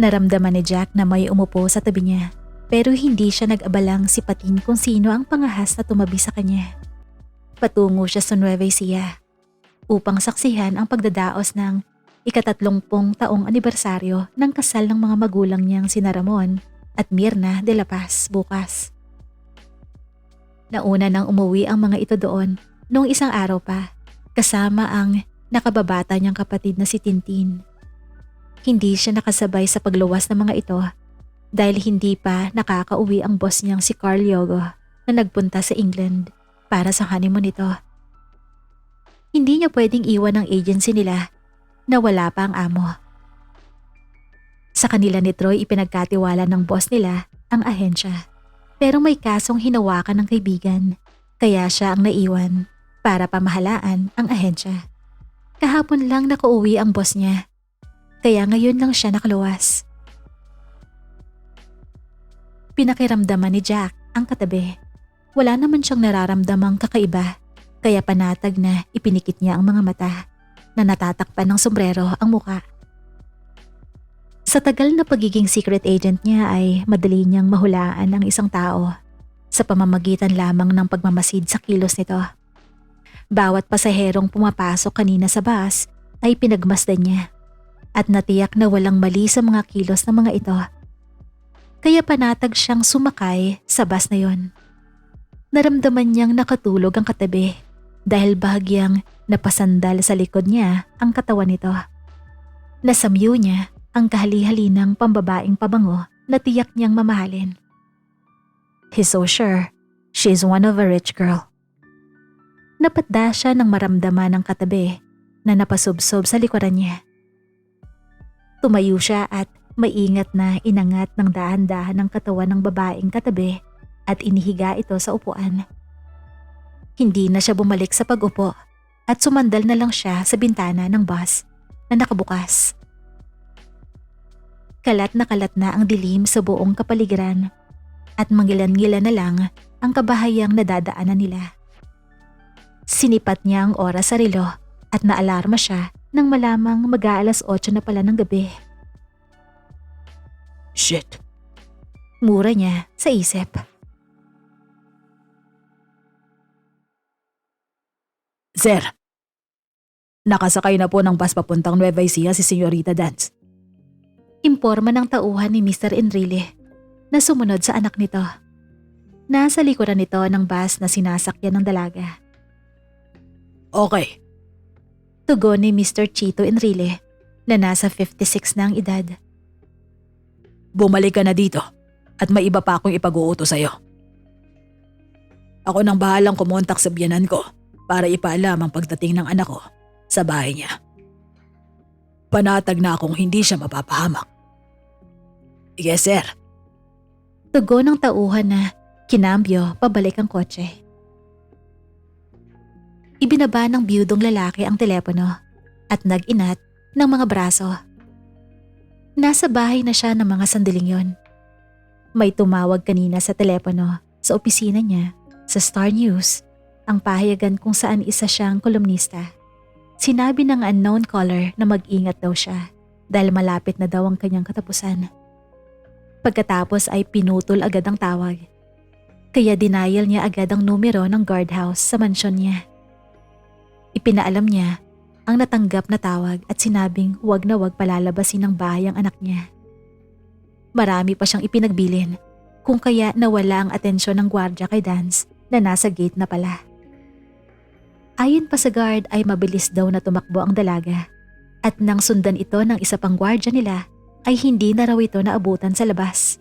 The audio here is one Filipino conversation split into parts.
Naramdaman ni Jack na may umupo sa tabi niya pero hindi siya nag-abalang sipatin kung sino ang pangahas na tumabi sa kanya. Patungo siya sa Nueva Ecija upang saksihan ang pagdadaos ng ikatatlumpong taong anibersaryo ng kasal ng mga magulang niyang sina Ramon at Mirna de la Paz bukas. Nauna nang umuwi ang mga ito doon noong isang araw pa kasama ang nakababata niyang kapatid na si Tintin. Hindi siya nakasabay sa pagluwas ng mga ito dahil hindi pa nakakauwi ang boss niyang si Carl Yogo na nagpunta sa England para sa honeymoon nito. Hindi niya pwedeng iwan ang agency nila na wala pa ang amo. Sa kanila ni Troy ipinagkatiwala ng boss nila ang ahensya. Pero may kasong hinawakan ng kaibigan kaya siya ang naiwan para pamahalaan ang ahensya. Kahapon lang nakauwi ang boss niya kaya ngayon lang siya nakaluwas. Pinakiramdaman ni Jack ang katabi. Wala naman siyang nararamdamang kakaiba kaya panatag na ipinikit niya ang mga mata na natatakpan ng sombrero ang muka. Sa tagal na pagiging secret agent niya ay madali niyang mahulaan ang isang tao sa pamamagitan lamang ng pagmamasid sa kilos nito. Bawat pasaherong pumapasok kanina sa bus ay pinagmasdan niya at natiyak na walang mali sa mga kilos ng mga ito kaya panatag siyang sumakay sa bus na yon. Naramdaman niyang nakatulog ang katabi dahil bahagyang napasandal sa likod niya ang katawan nito. Nasamyo niya ang kahali-hali ng pambabaing pabango na tiyak niyang mamahalin. He's so sure she's one of a rich girl. Napatda siya ng maramdaman ng katabi na napasubsob sa likuran niya. Tumayo siya at Maingat na inangat ng dahan-dahan ng katawan ng babaeng katabi at inihiga ito sa upuan. Hindi na siya bumalik sa pag-upo at sumandal na lang siya sa bintana ng bus na nakabukas. Kalat na kalat na ang dilim sa buong kapaligiran at mangilan-ngilan na lang ang kabahayang nadadaanan nila. Sinipat niya ang oras sa relo at naalarma siya nang malamang mag-aalas 8 na pala ng gabi. Shit. Mura niya sa isip. Sir, nakasakay na po ng bus papuntang Nueva Ecija si Senyorita Dance. Imporma ng tauhan ni Mr. Enrile na sumunod sa anak nito. Nasa likuran nito ng bus na sinasakyan ng dalaga. Okay, Tugon ni Mr. Chito Enrile na nasa 56 na ang edad. bumalik ka na dito at may iba pa akong ipag-uuto sa'yo. Ako nang bahalang kumontak sa biyanan ko para ipaalam ang pagdating ng anak ko sa bahay niya. Panatag na akong hindi siya mapapahamak. Yes, sir. Tugon ng tauhan na kinambyo pabalik ang kotse. Ibinaba ng biyudong lalaki ang telepono at nag-inat ng mga braso. Nasa bahay na siya ng mga sandaling yon. May tumawag kanina sa telepono sa opisina niya sa Star News ang pahayagan kung saan isa siyang kolumnista. Sinabi ng unknown caller na mag-ingat daw siya dahil malapit na daw ang kanyang katapusan. Pagkatapos ay pinutol agad ang tawag. Kaya denial niya agad ang numero ng guardhouse sa mansyon niya. Ipinaalam niya ang natanggap na tawag at sinabing huwag na huwag palalabasin ng bahay ang anak niya. Marami pa siyang ipinagbilin kung kaya nawala ang atensyon ng gwardya kay Dance na nasa gate na pala. Ayon pa sa guard ay mabilis daw na tumakbo ang dalaga at nang sundan ito ng isa pang gwardya nila ay hindi na raw ito naabutan sa labas.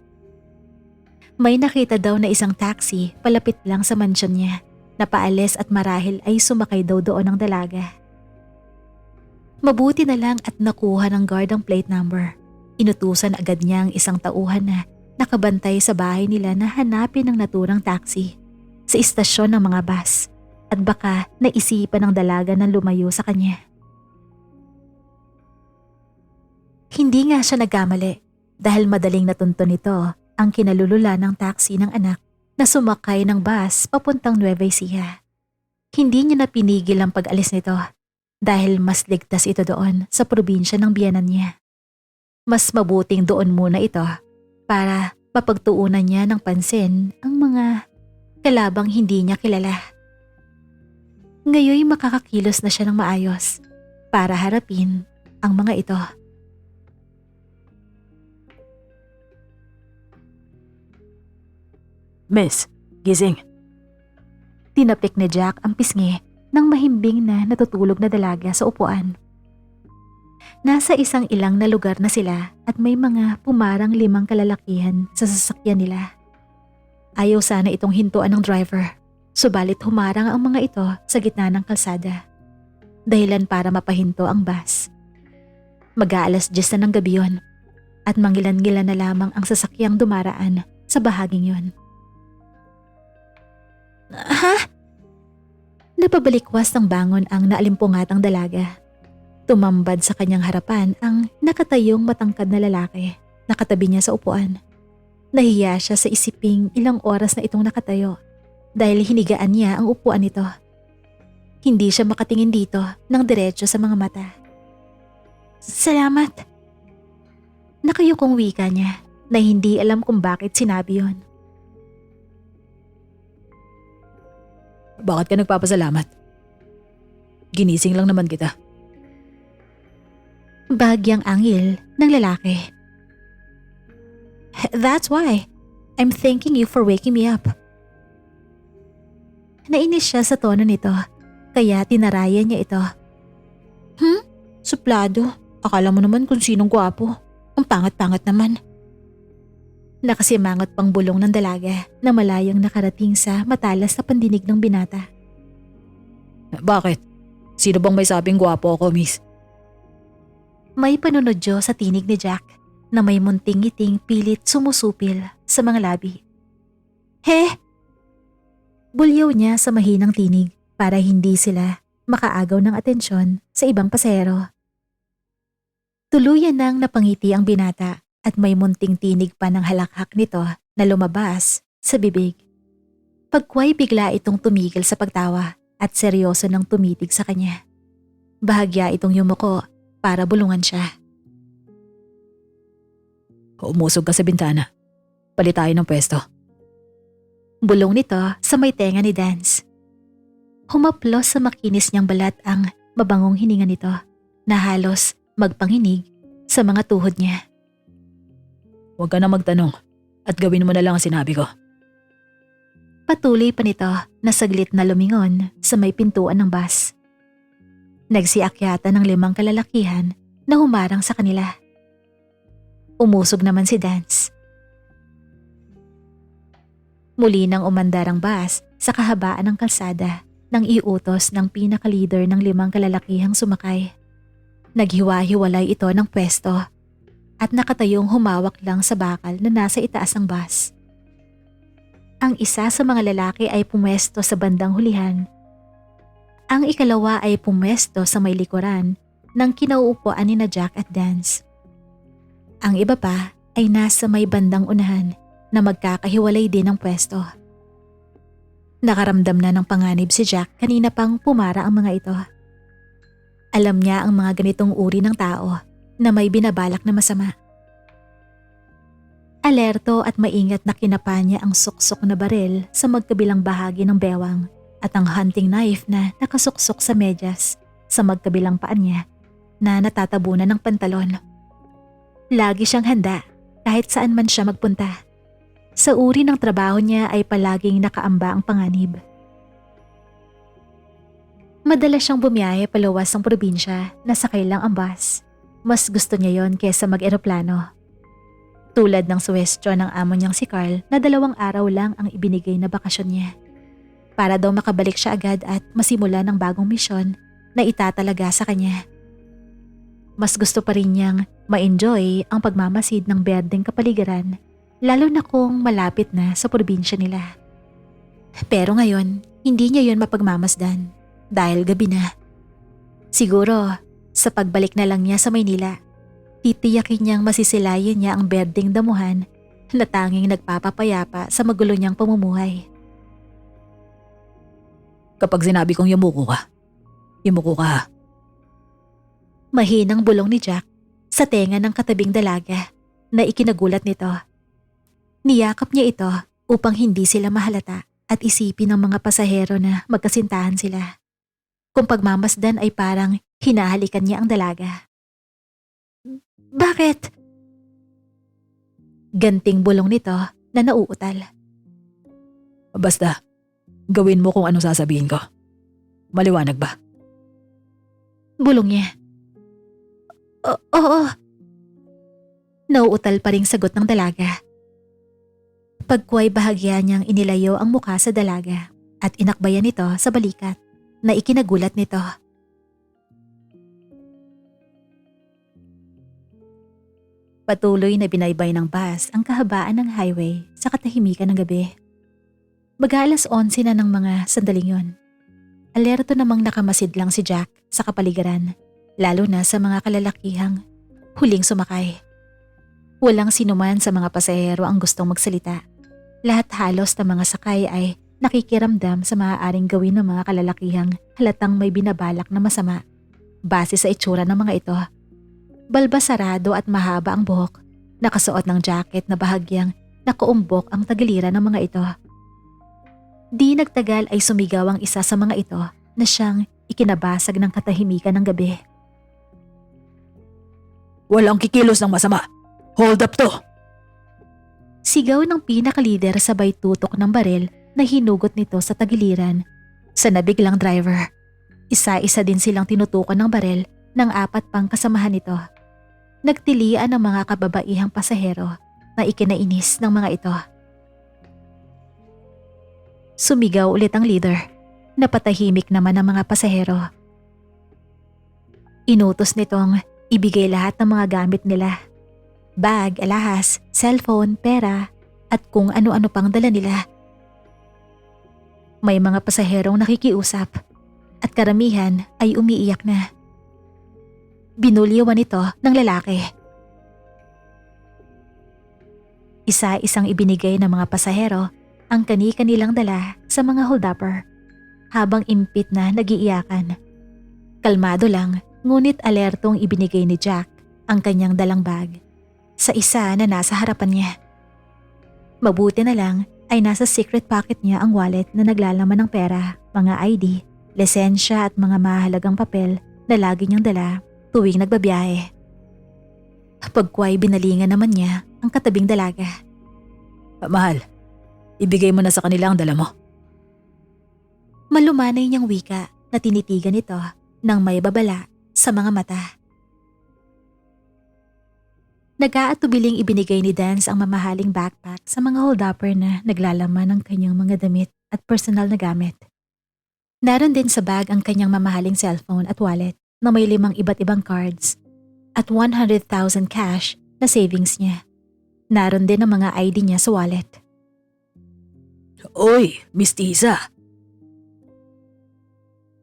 May nakita daw na isang taxi palapit lang sa mansyon niya na paalis at marahil ay sumakay daw doon ang dalaga. Mabuti na lang at nakuha ng guard ang plate number. Inutusan agad niya ang isang tauhan na nakabantay sa bahay nila na hanapin ang naturang taxi sa istasyon ng mga bus at baka naisipan ng dalaga na lumayo sa kanya. Hindi nga siya nagkamali dahil madaling natunto nito ang kinalulula ng taxi ng anak na sumakay ng bus papuntang Nueva Ecija. Hindi niya napinigil ang pag-alis nito dahil mas ligtas ito doon sa probinsya ng biyanan niya. mas mabuting doon muna ito para mapagtuunan niya ng pansin ang mga kalabang hindi niya kilala. Ngayoy makakakilos na siya ng maayos para harapin ang mga ito. Miss, gising. Tinapik ni Jack ang pisngi ng mahimbing na natutulog na dalaga sa upuan. Nasa isang ilang na lugar na sila at may mga pumarang limang kalalakihan sa sasakyan nila. Ayaw sana itong hintuan ng driver, subalit humarang ang mga ito sa gitna ng kalsada. Dahilan para mapahinto ang bus. Mag-aalas 10 na ng gabi yon at mangilan-ngilan na lamang ang sasakyang dumaraan sa bahaging yon. Ha? Napabalikwas ng bangon ang naalimpungatang dalaga. Tumambad sa kanyang harapan ang nakatayong matangkad na lalaki. Nakatabi niya sa upuan. Nahiya siya sa isiping ilang oras na itong nakatayo dahil hinigaan niya ang upuan nito. Hindi siya makatingin dito ng diretso sa mga mata. Salamat. Nakayukong wika niya na hindi alam kung bakit sinabi yon. Bakit ka nagpapasalamat? Ginising lang naman kita. Bagyang angil ng lalaki. That's why. I'm thanking you for waking me up. Nainis siya sa tono nito, kaya tinarayan niya ito. Hmm? Suplado. Akala mo naman kung sinong gwapo. Ang pangat-pangat naman. Nakasimangot pang bulong ng dalaga na malayang nakarating sa matalas na pandinig ng binata. Bakit? Sino bang may sabing gwapo ako, miss? May panunodyo sa tinig ni Jack na may munting ngiting pilit sumusupil sa mga labi. He! Bulyaw niya sa mahinang tinig para hindi sila makaagaw ng atensyon sa ibang pasero. Tuluyan nang napangiti ang binata at may munting tinig pa ng halakhak nito na lumabas sa bibig. Pagkway bigla itong tumigil sa pagtawa at seryoso nang tumitig sa kanya. Bahagya itong yumuko para bulungan siya. Umusog ka sa bintana. Palit tayo ng pwesto. Bulong nito sa may tenga ni Dance. Humaplos sa makinis niyang balat ang mabangong hininga nito na halos magpanginig sa mga tuhod niya. Huwag ka na magtanong at gawin mo na lang ang sinabi ko. Patuloy pa nito na saglit na lumingon sa may pintuan ng bus. Nagsiakyata ng limang kalalakihan na humarang sa kanila. Umusog naman si Dance. Muli nang umandar ang bus sa kahabaan ng kalsada nang iutos ng pinaka-leader ng limang kalalakihang sumakay. Naghiwa-hiwalay ito ng pwesto at nakatayong humawak lang sa bakal na nasa itaas ng bus. Ang isa sa mga lalaki ay pumwesto sa bandang hulihan. Ang ikalawa ay pumwesto sa may likuran ng kinauupuan ni na Jack at Dance. Ang iba pa ay nasa may bandang unahan na magkakahiwalay din ng pwesto. Nakaramdam na ng panganib si Jack kanina pang pumara ang mga ito. Alam niya ang mga ganitong uri ng tao na may binabalak na masama. Alerto at maingat na kinapa niya ang suksok na baril sa magkabilang bahagi ng bewang at ang hunting knife na nakasuksok sa medyas sa magkabilang paan niya na natatabunan ng pantalon. Lagi siyang handa kahit saan man siya magpunta. Sa uri ng trabaho niya ay palaging nakaamba ang panganib. Madalas siyang bumiyahe paluwas ng probinsya na sakay lang ang bus. Mas gusto niya yon kesa mag-eroplano. Tulad ng suwestyon ng amo niyang si Carl na dalawang araw lang ang ibinigay na bakasyon niya. Para daw makabalik siya agad at masimula ng bagong misyon na itatalaga sa kanya. Mas gusto pa rin niyang ma-enjoy ang pagmamasid ng berdeng kapaligiran lalo na kung malapit na sa probinsya nila. Pero ngayon, hindi niya yon mapagmamasdan dahil gabi na. Siguro, sa pagbalik na lang niya sa Maynila, titiyakin niyang masisilayan niya ang berdeng damuhan na tanging nagpapapayapa sa magulo niyang pamumuhay. Kapag sinabi kong yumuko ka, yumuko ka ha. Mahinang bulong ni Jack sa tenga ng katabing dalaga na ikinagulat nito. Niyakap niya ito upang hindi sila mahalata at isipin ng mga pasahero na magkasintahan sila. Kung pagmamasdan ay parang hinahalikan niya ang dalaga. Bakit? Ganting bulong nito na nauutal. Basta, gawin mo kung ano sasabihin ko. Maliwanag ba? Bulong niya. O- oo. Nauutal pa ring sagot ng dalaga. Pagkuay bahagya niyang inilayo ang mukha sa dalaga at inakbayan nito sa balikat na ikinagulat nito. Patuloy na binaybay ng bus ang kahabaan ng highway sa katahimikan ng gabi. Mag-aalas 11 na ng mga sandaling yon. Alerto namang nakamasid lang si Jack sa kapaligiran, lalo na sa mga kalalakihang huling sumakay. Walang sinuman sa mga pasahero ang gustong magsalita. Lahat halos ng mga sakay ay nakikiramdam sa maaaring gawin ng mga kalalakihang halatang may binabalak na masama. Base sa itsura ng mga ito, balbasarado at mahaba ang buhok, nakasuot ng jacket na bahagyang nakaumbok ang tagiliran ng mga ito. Di nagtagal ay sumigaw ang isa sa mga ito na siyang ikinabasag ng katahimikan ng gabi. Walang kikilos ng masama. Hold up to! Sigaw ng pinakalider sabay tutok ng baril na hinugot nito sa tagiliran. Sa nabiglang driver, isa-isa din silang tinutukan ng baril ng apat pang kasamahan nito. Nagtilian ang mga kababaihang pasahero na ikinainis ng mga ito. Sumigaw ulit ang leader. Napatahimik naman ang mga pasahero. Inutos nitong ibigay lahat ng mga gamit nila bag, alahas, cellphone, pera, at kung ano-ano pang dala nila. May mga pasaherong nakikiusap at karamihan ay umiiyak na. Binulyawan ito ng lalaki. Isa-isang ibinigay ng mga pasahero ang kani-kanilang dala sa mga holdupper habang impit na nagiiyakan. Kalmado lang ngunit alertong ibinigay ni Jack ang kanyang dalang bag sa isa na nasa harapan niya. Mabuti na lang ay nasa secret pocket niya ang wallet na naglalaman ng pera, mga ID, lisensya at mga mahalagang papel na lagi niyang dala tuwing nagbabiyahe. Pagkway binalingan naman niya ang katabing dalaga. Mahal, ibigay mo na sa kanila ang dala mo. Malumanay niyang wika na tinitigan ito ng may babala sa mga mata. Nag-aatubiling ibinigay ni Dance ang mamahaling backpack sa mga holdupper na naglalaman ng kanyang mga damit at personal na gamit. Naroon din sa bag ang kanyang mamahaling cellphone at wallet na may limang iba't ibang cards at 100,000 cash na savings niya. Naroon din ang mga ID niya sa wallet. Oy, Miss Tisa,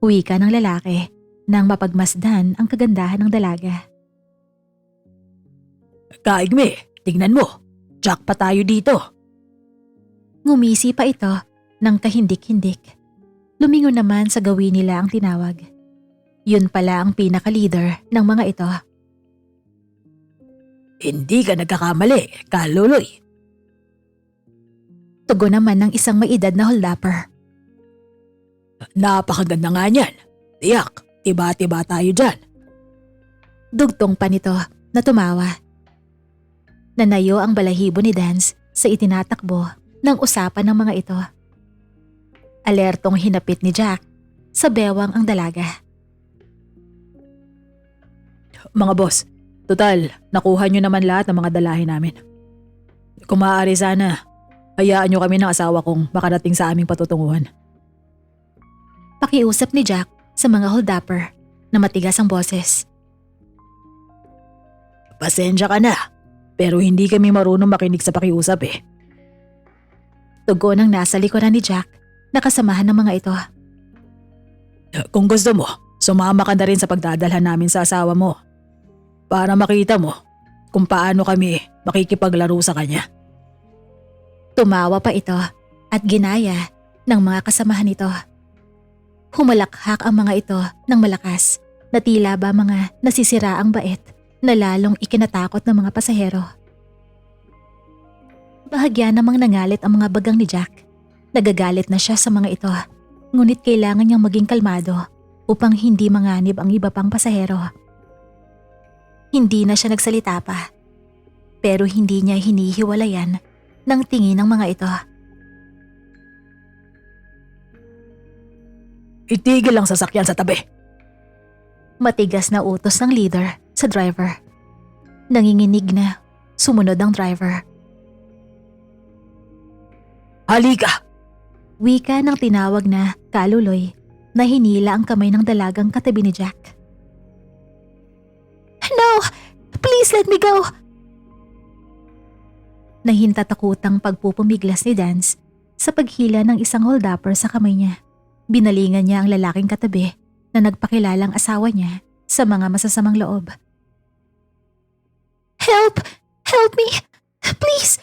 Wika ng lalaki nang mapagmasdan ang kagandahan ng dalaga. kaigme, tingnan mo. Jack pa tayo dito. Ngumisi pa ito ng kahindik-hindik. Lumingon naman sa gawin nila ang tinawag. Yun pala ang pinaka-leader ng mga ito. Hindi ka nagkakamali, kaluloy. Tugon naman ng isang maedad na holdupper. Napakaganda nga niyan. Tiyak, tiba-tiba tayo dyan. Dugtong pa nito na tumawa. Nanayo ang balahibo ni Dance sa itinatakbo ng usapan ng mga ito. Alertong hinapit ni Jack sa bewang ang dalaga. Mga boss, total, nakuha nyo naman lahat ng mga dalahin namin. Kung maaari sana, hayaan nyo kami ng asawa kong makarating sa aming patutunguhan. Pakiusap ni Jack sa mga holdupper na matigas ang boses. Pasensya ka na, pero hindi kami marunong makinig sa pakiusap eh. Tugon ang nasa likuran ni Jack na kasamahan ng mga ito. Kung gusto mo, sumama ka na rin sa pagdadalhan namin sa asawa mo. Para makita mo kung paano kami makikipaglaro sa kanya. Tumawa pa ito at ginaya ng mga kasamahan nito. Humalakhak ang mga ito ng malakas na tila ba mga nasisira ang bait na lalong ikinatakot ng mga pasahero. Bahagya namang nangalit ang mga bagang ni Jack. Nagagalit na siya sa mga ito, ngunit kailangan niyang maging kalmado upang hindi manganib ang iba pang pasahero. Hindi na siya nagsalita pa, pero hindi niya hinihiwalayan ng tingin ng mga ito. Itigil ang sasakyan sa tabi. Matigas na utos ng leader sa driver. Nanginginig na sumunod ang driver. Halika! Wika ng tinawag na kaluloy na hinila ang kamay ng dalagang katabi ni Jack. Please let me go! Nahintatakutang pagpupumiglas ni Dance sa paghila ng isang holdupper sa kamay niya. Binalingan niya ang lalaking katabi na nagpakilalang asawa niya sa mga masasamang loob. Help! Help me! Please!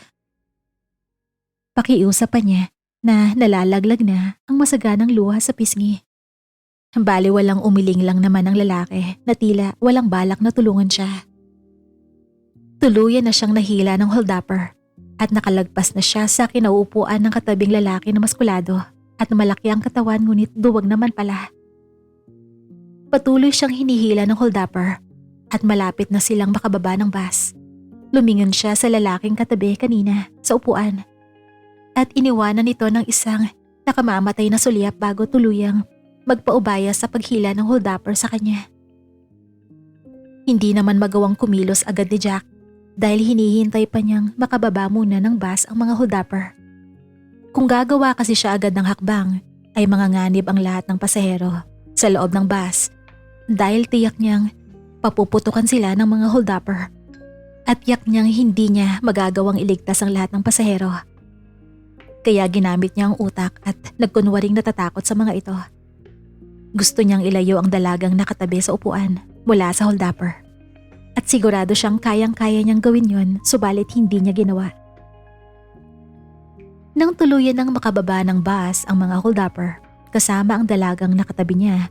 Pakiusap pa niya na nalalaglag na ang masaganang luha sa pisngi. Bali walang umiling lang naman ang lalaki na tila walang balak na tulungan siya. Tuluyan na siyang nahila ng holdupper at nakalagpas na siya sa kinauupuan ng katabing lalaki na maskulado at malaki ang katawan ngunit duwag naman pala. Patuloy siyang hinihila ng holdupper at malapit na silang makababa ng bus. Lumingon siya sa lalaking katabi kanina sa upuan at iniwanan ito ng isang nakamamatay na sulyap bago tuluyang magpaubaya sa paghila ng holdupper sa kanya. Hindi naman magawang kumilos agad ni Jack dahil hinihintay pa niyang makababa muna ng bus ang mga holdupper. Kung gagawa kasi siya agad ng hakbang, ay manganganib ang lahat ng pasahero sa loob ng bus dahil tiyak niyang papuputukan sila ng mga holdupper at yak niyang hindi niya magagawang iligtas ang lahat ng pasahero. Kaya ginamit niya ang utak at nagkunwaring natatakot sa mga ito. Gusto niyang ilayo ang dalagang nakatabi sa upuan mula sa holdupper. At sigurado siyang kayang-kaya niyang gawin yon subalit hindi niya ginawa. Nang tuluyan ng makababa ng bus ang mga holdupper kasama ang dalagang nakatabi niya,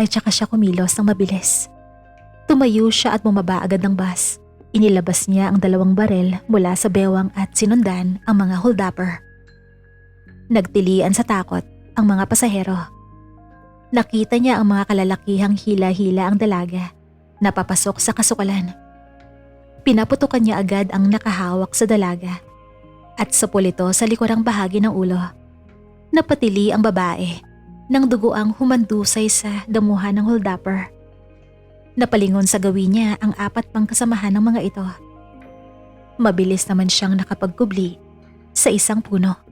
ay tsaka siya kumilos ng mabilis. Tumayo siya at bumaba agad ng bus. Inilabas niya ang dalawang barel mula sa bewang at sinundan ang mga holdupper. Nagtilian sa takot ang mga pasahero. Nakita niya ang mga kalalakihang hila-hila ang dalaga na papasok sa kasukalan. Pinaputukan niya agad ang nakahawak sa dalaga at sapul ito sa likurang bahagi ng ulo. Napatili ang babae nang dugo ang humandusay sa damuhan ng holdupper. Napalingon sa gawin niya ang apat pang kasamahan ng mga ito. Mabilis naman siyang nakapagkubli sa isang puno.